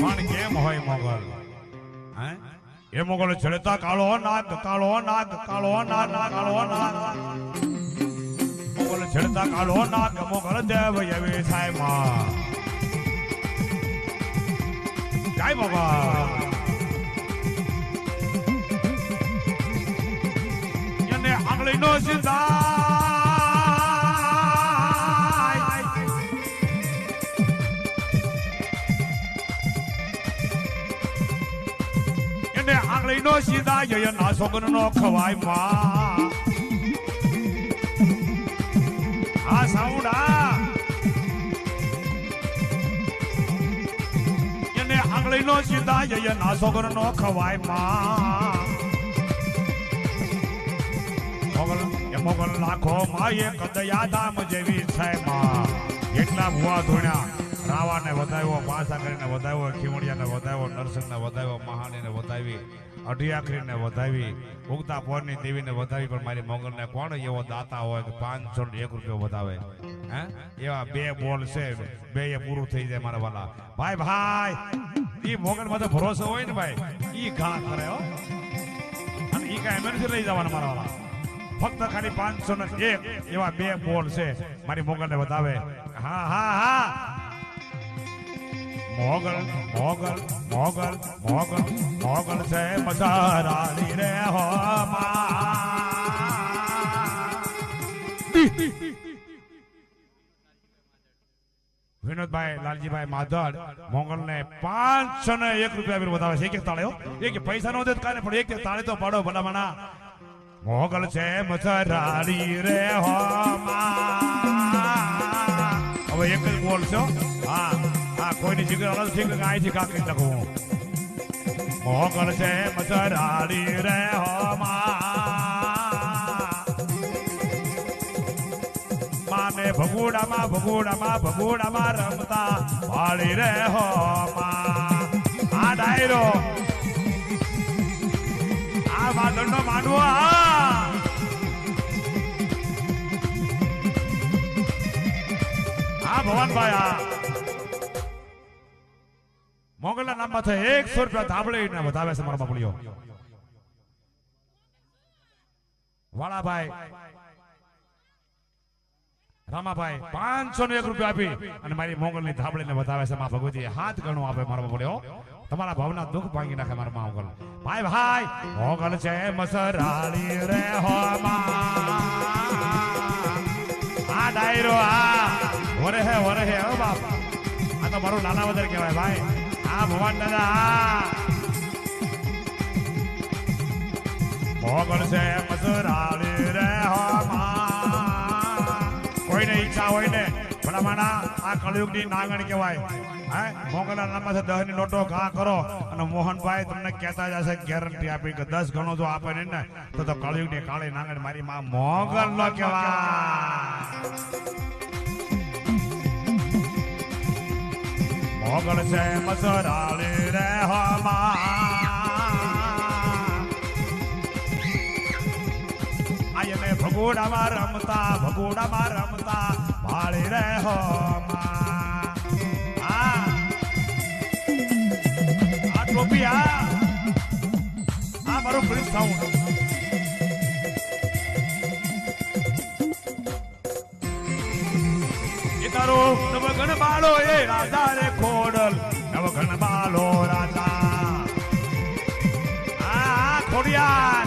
કેમ હોય મોગલ? હે? એ મોગલ છેડતા કાળો નાગ કાળો નાગ કાળો નાગ કાળો નાગ મોગલ છેડતા કાળો નાગ મોગલ દેવ એવી સાયમાં. જય મોગલ. એને આંગળીનો સિંધાય એને આંગળીનો ના એના સોગનનો ખવાયમાં આ સાઉડા એને આંગળીનો ના એના સોગનનો ખવાયમાં મોગલ એ માં એક દયાધામ જેવી છે માં એટલા ભુવા ધોણ્યા રાવાને વધાવ્યો માસાકરીને વધાવ્યો, ખીમડિયાને વધાવ્યો, નરસિંહને વધાવ્યો, મહાનીને વધાવી, અઢિયાખરીને વધાવી, ઉગતા પોરની દેવીને વધાવી, પણ મારી મોગલને કોણ એવો દાતા હોય કે પાંચસો એક રૂપિયો વધાવે? હે? એવા બે બોલ છે, બે એ પૂરું થઈ જાય મારા વાલા. ભાઈ ભાઈ એ મોગલ માં તો ભરોસો હોય ને ભાઈ એ ઘા કરે હો. અને ઈ કાંઈ એમરજન્સી લઈ જવાના મારા વાલા. ફક્ત ખાલી પાંચસો ને એક એવા બે બોલ છે, મારી મોગલને વધાવે. હા હા હા. મોગલ મોગલ મોગલ મોગલ મોગલ છે મસારાની રે હો વિનોદભાઈ લાલજીભાઈ માધડ મોગલ ને પાંચસો ને એક રૂપિયા બિલ વધાવે છે એક એક તાળે હો. એક એક પૈસા નો દે તો કાંઈ નહીં, પણ એક એક તાળે તો પાડો ભલા મના મોગલ છે મસરારી રે હો હવે એક જ બોલ છો અલગ છે કે અહીંથી કાકી લખું. મોગલ છે મસરારી રે હો માને ભગુડામાં ભગુડામાં ભગુડામાં રમતા વાળી રે હો આ ડાયરો. આ માધવનો માનવો આ. હા ભવાનભાઈ આ. મોગલના નામમાં છે એકસો રૂપિયા ધાબળીને વધાવે છે મારા બાપડીઓ વાળાભાઈ, રામાભાઈ, પાંચસો ને એક રૂપિયા આપી અને મારી મોગલની ધાબળીને વધાવે છે માં ભગવતી. હાથ ગણું આપે મારા બાપડીઓ તમારા ભાવના દુઃખ ભાંગી નાખે મારા મોગલ ભાઈ ભાઈ, મોગલ છે મસરાળી રે હો આ ડાયરો આ. વરે હે વરે હે ઓ બાપ. આ તો મારું નાના વધારે કહેવાય, ભાઈ. આ ભગવાન દાદા, હા. મોગલ છે મસરાળી રે હો ઈચ્છા હોય ને ભલામાના આ કળયુગની નાગણ કહેવાય. હે? મોગલના નામમાં છે, દહની લોટો ઘા કરો. અને મોહનભાઈ તમને કહેતા જશે ગેરંટી આપી કે દસ ગણો જો આપે ને, તો તો કળયુગની કાળી નાગણ મારી માં મોગલ નો કહેવાય. છે મસરાળી રે હમા આયને ભગોડામાં રમતા ભગોડામાં રમતા ભાળી રે હો માં. આ ટોપી આ આ મારું પ્રિન્સ સાઉન્ડ કરો નવઘણ બાળો એ રાજા રે ખોડલ. નવઘણ બાળો રાજા. આ ખોડિયા